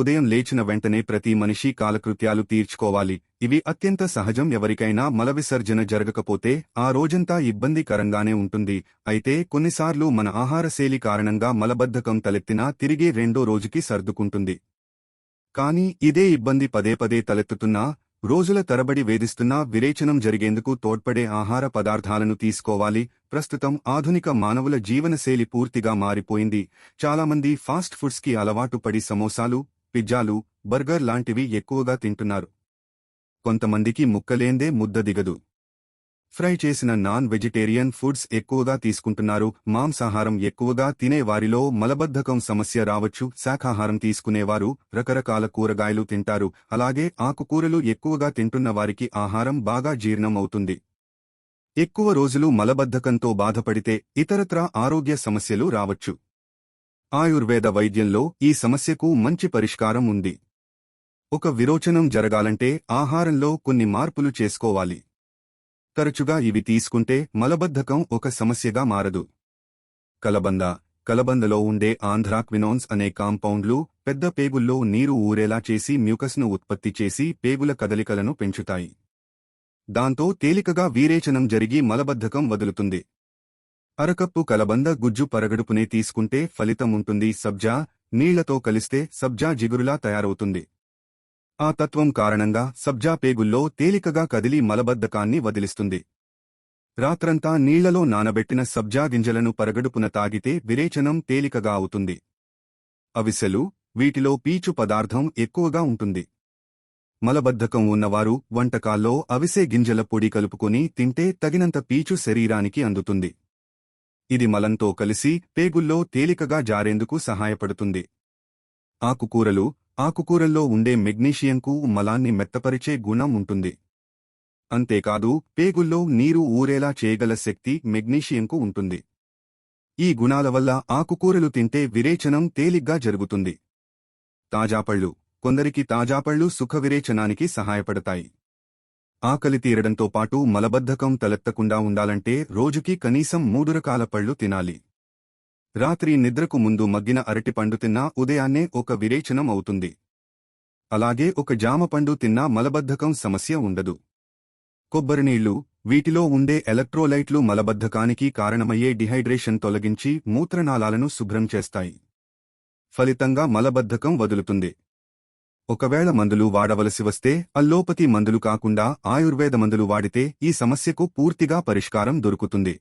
ఉదయం లేచిన వెంటనే ప్రతి మనిషి కాలకృత్యాలు తీర్చుకోవాలి. ఇవి అత్యంత సహజం. ఎవరికైనా మల విసర్జన జరగకపోతే ఆ రోజంతా ఇబ్బందికరంగానే ఉంటుంది. అయితే కొన్నిసార్లు మన ఆహారశైలి కారణంగా మలబద్ధకం తలెత్తినా తిరిగి రెండో రోజుకి సర్దుకుంటుంది. కానీ ఇదే ఇబ్బంది పదే పదే తలెత్తుతున్నా రోజుల తరబడి వేధిస్తున్నా విరేచనం జరిగేందుకు తోడ్పడే ఆహార పదార్థాలను తీసుకోవాలి. ప్రస్తుతం ఆధునిక మానవుల జీవనశైలి పూర్తిగా మారిపోయింది. చాలామంది ఫాస్ట్ ఫుడ్స్కి అలవాటు పడి సమోసాలు పిజ్జాలు బర్గర్ లాంటివి ఎక్కువగా తింటున్నారు. కొంతమందికి ముక్కలేందే ముద్ద దిగదు. ఫ్రై చేసిన నాన్ వెజిటేరియన్ ఫుడ్స్ ఎక్కువగా తీసుకుంటున్నారు మాంసాహారం ఎక్కువగా తినే వారిలో మలబద్ధకం సమస్య రావచ్చు శాఖాహారం తీసుకునేవారు రకరకాల కూరగాయలు తింటారు అలాగే ఆకుకూరలు ఎక్కువగా తింటున్న వారికి ఆహారం బాగా జీర్ణం అవుతుంది. ఎక్కువ రోజులు మలబద్ధకంతో బాధపడితే ఇతరత్రా ఆరోగ్య సమస్యలు రావచ్చు. ఆయుర్వేద వైద్యంలో ఈ సమస్యకు మంచి పరిష్కారం ఉంది. ఒక విరోచనం జరగాలంటే ఆహారంలో కొన్ని మార్పులు చేసుకోవాలి. తరచుగా ఇవి తీసుకుంటే మలబద్ధకం ఒక సమస్యగా మారదు. కలబంద. కలబందలో ఉండే ఆంధ్రాక్వినోన్స్ అనే కాంపౌండ్లు పెద్ద పేగుల్లో నీరు ఊరేలా చేసి మ్యూకస్ను ఉత్పత్తి చేసి పేగుల కదలికలను పెంచుతాయి. దాంతో తేలికగా వీరేచనం జరిగి మలబద్ధకం వదులుతుంది. అరకప్పు కలబంద గుజ్జు పరగడుపునే తీసుకుంటే ఫలితం ఉంటుంది సబ్జా నీళ్ళతో కలిస్తే సబ్జా జిగురులా తయారవుతుంది. ఆ తత్వం కారణంగా సబ్జా పేగుల్లో తేలికగా కదిలి మలబద్ధకాన్ని వదిలిస్తుంది. రాత్రంతా నీళ్ళలో నానబెట్టిన సబ్జా గింజలను పరగడుపున తాగితే విరేచనం తేలికగా అవుతుంది. అవిసెలు వీటిలో పీచు పదార్థం ఎక్కువగా ఉంటుంది. మలబద్ధకం ఉన్నవారు వంటకాల్లో అవిసె గింజల పొడి కలుపుకొని తింటే తగినంత పీచు శరీరానికి అందుతుంది. ఇది మలంతో కలిసి పేగుల్లో తేలికగా జారేందుకు సహాయపడుతుంది. ఆకుకూరలు ఆకుకూరల్లో ఉండే మెగ్నీషియంకు మలాన్ని మెత్తపరిచే గుణం ఉంటుంది. అంతేకాదు పేగుల్లో నీరు ఊరేలా చేయగల శక్తి మెగ్నీషియంకు ఉంటుంది. ఈ గుణాల వల్ల ఆకుకూరలు తింటే విరేచనం తేలిగ్గా జరుగుతుంది. తాజాపళ్ళు. కొందరికి తాజాపళ్ళు సుఖ విరేచనానికి సహాయపడతాయి. ఆకలి తీరడంతో పాటు మలబద్ధకం తలెత్తకుండా ఉండాలంటే రోజుకి కనీసం మూడు రకాల పళ్ళు తినాలి. రాత్రి నిద్రకు ముందు మగ్గిన అరటిపండు తిన్నా ఉదయాన్నే ఒక విరేచనం అవుతుంది. అలాగే ఒక జామపండు తిన్నా మలబద్ధకం సమస్య ఉండదు. కొబ్బరినీళ్ళు వీటిలో ఉండే ఎలక్ట్రోలైట్లు మలబద్ధకానికి కారణమయ్యే డిహైడ్రేషన్ తొలగించి మూత్రనాళాలను శుభ్రం చేస్తాయి. ఫలితంగా మలబద్ధకం వదులుతుంది. ఒకవేళ మందులు వాడవలసి వస్తే అల్లోపతి మందులు కాకుండా ఆయుర్వేద మందులు వాడితే ఈ సమస్యకు పూర్తిగా పరిష్కారం దొరుకుతుంది.